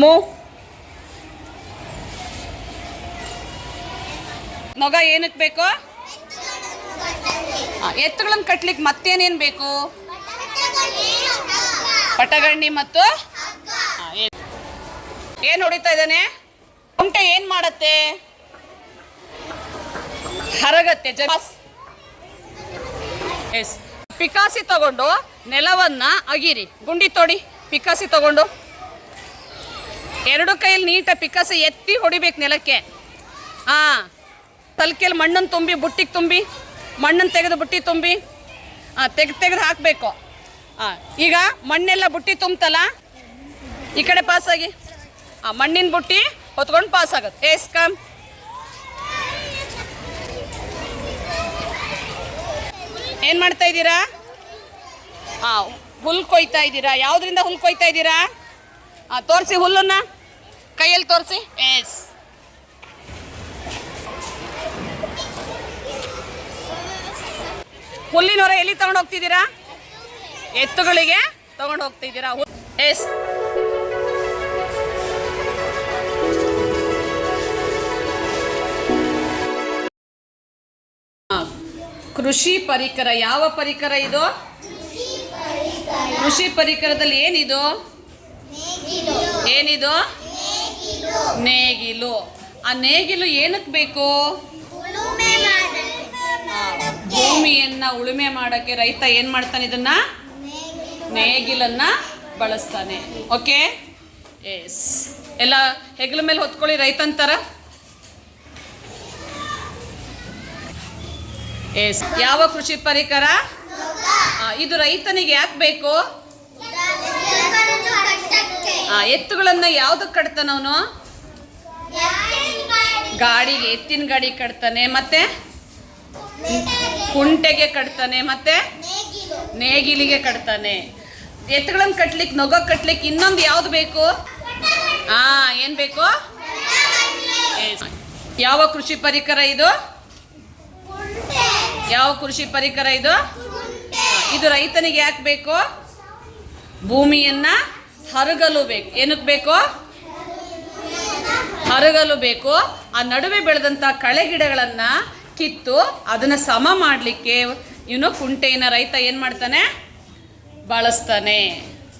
ಮೂ. ನೊಗ ಏನಕ್ಕೆ ಬೇಕು? ಎತ್ತುಗಳನ್ನು ಕಟ್ಲಿಕ್ಕೆ ಮತ್ತೇನೇನು ಬೇಕು? ಪಟಗಣ್ಣಿ ಮತ್ತು ಏನು ಹೊಡಿತಾ ಇದ್ದಾನೆ? ಕುಂಟೆ ಏನು ಮಾಡತ್ತೆ? ಹರಗತ್ತೆ ಎಸ್. ಪಿಕಾಸಿ ತಗೊಂಡು ನೆಲವನ್ನ ಅಗಿರಿ. ಗುಂಡಿ ತೋಡಿ, ಪಿಕಾಸಿ ತಗೊಂಡು. ಎರಡು ಕೈಯಲ್ಲಿ ನೀಟಾಗಿ ಪಿಕಾಸಿ ಎತ್ತಿ ಹೊಡಿಬೇಕು ನೆಲಕ್ಕೆ. ಹಾ ತಲಕೆಯಲ್ಲಿ ಮಣ್ಣನ್ನು ತುಂಬಿ, ಬುಟ್ಟಿಗೆ ತುಂಬಿ ಮಣ್ಣನ್ನು ತೆಗೆದು ಬುಟ್ಟಿ ತುಂಬಿ ಹಾಂ ತೆಗೆದು ತೆಗೆದು ಹಾಕಬೇಕು. ಹಾಂ ಈಗ ಮಣ್ಣೆಲ್ಲ ಬುಟ್ಟಿ ತುಂಬ್ತಲ್ಲ, ಈ ಕಡೆ ಆಗಿ. ಆ, ಮಣ್ಣಿನ ಬುಟ್ಟಿ ಹೊತ್ಕೊಂಡು ಪಾಸ್ ಆಗುತ್ತೆ. ಎಸ್ ಕಮ್ ಏನು ಮಾಡ್ತಾ ಇದ್ದೀರಾ? ಹಾಂ ಹುಲ್ ಕೊಯ್ತಾ ಇದ್ದೀರಾ? ಯಾವುದರಿಂದ ಹುಲ್ ಕೊಯ್ತಾ ಇದ್ದೀರಾ? ಹಾಂ ತೋರಿಸಿ ಹುಲ್ಲನ್ನ. ಕೈಯಲ್ಲಿ ತೋರಿಸಿ. ಎಸ್ ಹುಲ್ಲಿನವರ ಎಲ್ಲಿ ತಗೊಂಡು ಹೋಗ್ತಿದ್ದೀರಾ? ಎತ್ತುಗಳಿಗೆ ತಗೊಂಡು ಹೋಗ್ತಿದ್ದೀರಾ? ಎಸ್ ಕೃಷಿ ಪರಿಕರ, ಯಾವ ಪರಿಕರ ಇದು? ಕೃಷಿ ಪರಿಕರದಲ್ಲಿ ಏನಿದು? ಏನಿದು? ನೇಗಿಲು. ಆ ನೇಗಿಲು ಏನಕ್ಕೆ ಬೇಕು? ಭೂಮಿಯನ್ನ ಉಳುಮೆ ಮಾಡಕ್ಕೆ ರೈತ ಏನು ಮಾಡ್ತಾನೆ ಇದನ್ನ? ನೇಗಿಲನ್ನ ಬಳಸ್ತಾನೆ. ಓಕೆ? ಎಸ್ ಎಲ್ಲ ಹೆಗಲ ಮೇಲೆ ಹೊತ್ಕೊಳ್ಳಿ ರೈತಂತರ. ಎಸ್ ಯಾವ ಕೃಷಿ ಪರಿಕರ? ಇದು ರೈತನಿಗೆ ಯಾಕೆ ಬೇಕು? ಆ, ಎತ್ತುಗಳನ್ನ ಯಾವ್ದಕ್ಕೆ ಕಟ್ತಾನ ಅವನು? ಗಾಡಿಗೆ ಎತ್ತಿನ ಗಾಡಿ ಕಟ್ತಾನೆ. ಮತ್ತೆ? ಕುಂಟೆಗೆ ಕಟ್ತಾನೆ. ಮತ್ತೆ? ನೇಗಿಲಿಗೆ ಕಟ್ತಾನೆ. ಎತ್ತುಗಳನ್ನ ಕಟ್ಲಿಕ್ಕೆ ನೊಗ ಕಟ್ಲಿಕ್ಕೆ ಇನ್ನೊಂದು ಯಾವ್ದು ಬೇಕು? ಆ ಏನ್ ಬೇಕು? ಯಾವ ಕೃಷಿ ಪರಿಕರ ಇದು? ಯಾವ ಕೃಷಿ ಪರಿಕರ ಇದು? ಇದು ರೈತನಿಗೆ ಯಾಕೆ ಬೇಕು? ಭೂಮಿಯನ್ನ ಹರಗಲು ಬೇಕು. ಏನಕ್ಕೆ ಬೇಕು? ಹರಗಲು ಬೇಕು. ಆ ನಡುವೆ ಬೆಳೆದಂಥ ಕಳೆ ಗಿಡಗಳನ್ನ ಕಿತ್ತು ಅದನ್ನ ಸಮ ಮಾಡಲಿಕ್ಕೆ ಇವನು ಕುಂಟೆಯನ್ನ ರೈತ ಏನು ಮಾಡ್ತಾನೆ? ಬಳಸ್ತಾನೆ.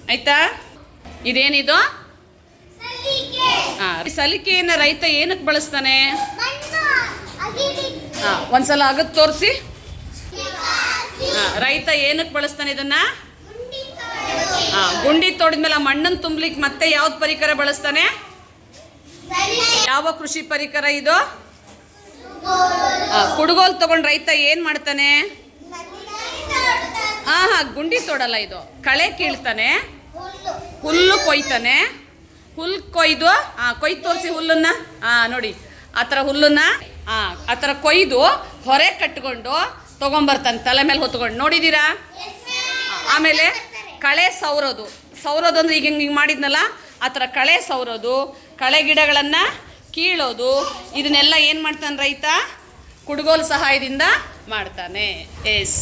ಆಯ್ತಾ? ಇದೇನಿದು? ಆ, ಸಲಿಕೆಯನ್ನ ರೈತ ಏನಕ್ಕೆ ಬಳಸ್ತಾನೆ? ಆ, ಒಂದ್ಸಲ ಅಗತ್ ತೋರಿಸಿ. ರೈತ ಏನಕ್ಕೆ ಬಳಸ್ತಾನೆ ಇದನ್ನ? ಗುಂಡಿ ತೋಡಿದ್ಮೇಲೆ ಮಣ್ಣನ್ನು ತುಂಬಲಿಕ್ಕೆ ಮತ್ತೆ ಯಾವ್ದು ಪರಿಕರ ಬಳಸ್ತಾನೆ? ಯಾವ ಕೃಷಿ ಪರಿಕರ ಇದು? ಕುಡುಗೋಲ್ ತಗೊಂಡ್ ರೈತ ಏನ್ ಮಾಡ್ತಾನೆ? ಹಾ ಹಾ, ಗುಂಡಿ ತೋಡಲ್ಲ ಇದು. ಕಳೆ ಕೀಳ್ತಾನೆ. ಹುಲ್ಲು ಕೊಯ್ತಾನೆ. ಹುಲ್ ಕೊಯ್ದು, ಆ, ಕೊಯ್ದು ತೋರಿಸಿ ಹುಲ್ಲನ್ನ. ಆ, ನೋಡಿ, ಆ ಥರ ಹುಲ್ಲನ್ನ ಆ ಥರ ಕೊಯ್ದು ಹೊರೆ ಕಟ್ಕೊಂಡು ತೊಗೊಂಬರ್ತಾನೆ, ತಲೆ ಮೇಲೆ ಹೊತ್ಕೊಂಡು. ನೋಡಿದ್ದೀರಾ? ಆಮೇಲೆ ಕಳೆ ಸೌರೋದು. ಸೌರೋದು ಅಂದ್ರೆ ಈಗ ಹಿಂಗೆ ಮಾಡಿದ್ನಲ್ಲ, ಆ ಥರ ಕಳೆ ಸೌರೋದು, ಕಳೆ ಗಿಡಗಳನ್ನು ಕೀಳೋದು, ಇದನ್ನೆಲ್ಲ ಏನು ಮಾಡ್ತಾನೆ ರೈತ? ಕುಡುಗೋಲು ಸಹಾಯದಿಂದ ಮಾಡ್ತಾನೆ. ಎಸ್.